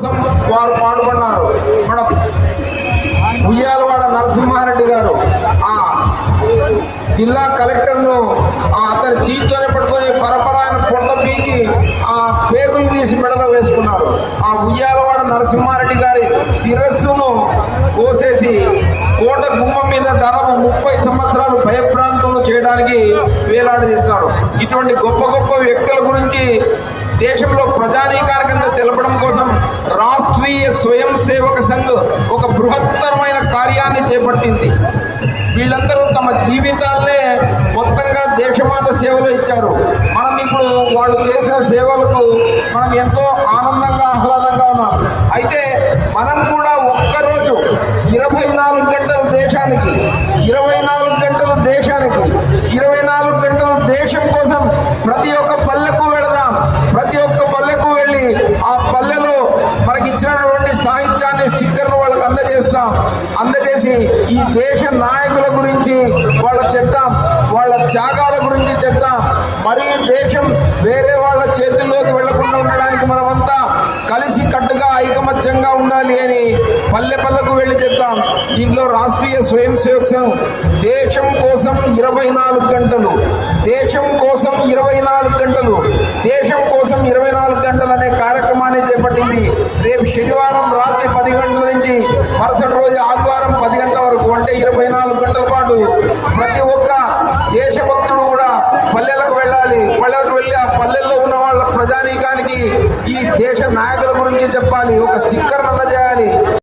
వారు పాల్గొన్నారు. మన ఉయ్యాలవాడ నరసింహారెడ్డి గారు ఆ జిల్లా కలెక్టర్ను ఆ అతని సీట్లోనే పట్టుకొని పరపరాయన పొట్ట పీకి ఆ పేగులు తీసి మెడలో వేసుకున్నారు. ఆ ఉయ్యాలవాడ నరసింహారెడ్డి గారి శిరస్సును కోసేసి కోట గుమ్మం మీద ధరము ముప్పై సంవత్సరాలు భయప్రాంతంలో చేయడానికి వేలాడదీస్తాడు ఇటువంటి గొప్ప గొప్ప వ్యక్తుల గురించి దేశంలో స్వయం సేవక సంఘ్ ఒక బృహత్తరమైన కార్యాన్ని చేపట్టింది. వీళ్ళందరూ తమ జీవితాలనే మొత్తంగా దేశమాత సేవలు ఇచ్చారు. మనం ఇప్పుడు వాళ్ళు చేసిన సేవలకు మనం ఎంతో ఆనందంగా ఆహ్లాదంగా ఉన్నాం. అయితే మనం కూడా ఒక్కరోజు ఇరవై నాలుగు గంటలు దేశానికి ఇరవై నాలుగు గంటలు దేశానికి ఇరవై నాలుగు గంటలు దేశం కోసం ప్రతి ఒక్క పల్లెకు వెళదాం ప్రతి ఒక్క పల్లెకు వెళ్ళి ఆ పల్లెలో మనకి ఇచ్చినటువంటి స్టిక్కర్లు వాళ్ళకి అందజేస్తాం. అందజేసి ఈ దేశ నాయకుల గురించి వాళ్ళకి చెప్తాం. వాళ్ళ త్యాగాల గురించి చెప్తాం. మరి దేశం వేరే వాళ్ళ చేతుల్లోకి వెళ్ళకుండా ఉండడానికి మనమంతా కలిసి కట్టుగా ఐకమత్యంగా ఉండాలి అని పల్లె పల్లెకు వెళ్ళి చెప్తాం. దీంట్లో రాష్ట్రీయ స్వయం సేవక సంఘం దేశం కోసం ఇరవై నాలుగు గంటలు. దేశం కోసం ఇరవై నాలుగు గంటలు. దేశం కోసం ఇరవై నాలుగు గంటలు. చేపట్టింది రేపు శనివారం రాత్రి పది గంటల నుంచి మరుసటి రోజు ఆదివారం పది గంటల వరకు అంటే ఇరవై నాలుగు గంటల పాటు ప్రతి ఒక్క దేశభక్తుడు కూడా పల్లెలకు వెళ్ళాలి. పల్లెలకు వెళ్ళి ఆ పల్లెల్లో ఉన్న వాళ్ళ ప్రజానీకానికి ఈ దేశ నాయకుల గురించి చెప్పాలి. ఒక స్టిక్కర్ అందజేయాలి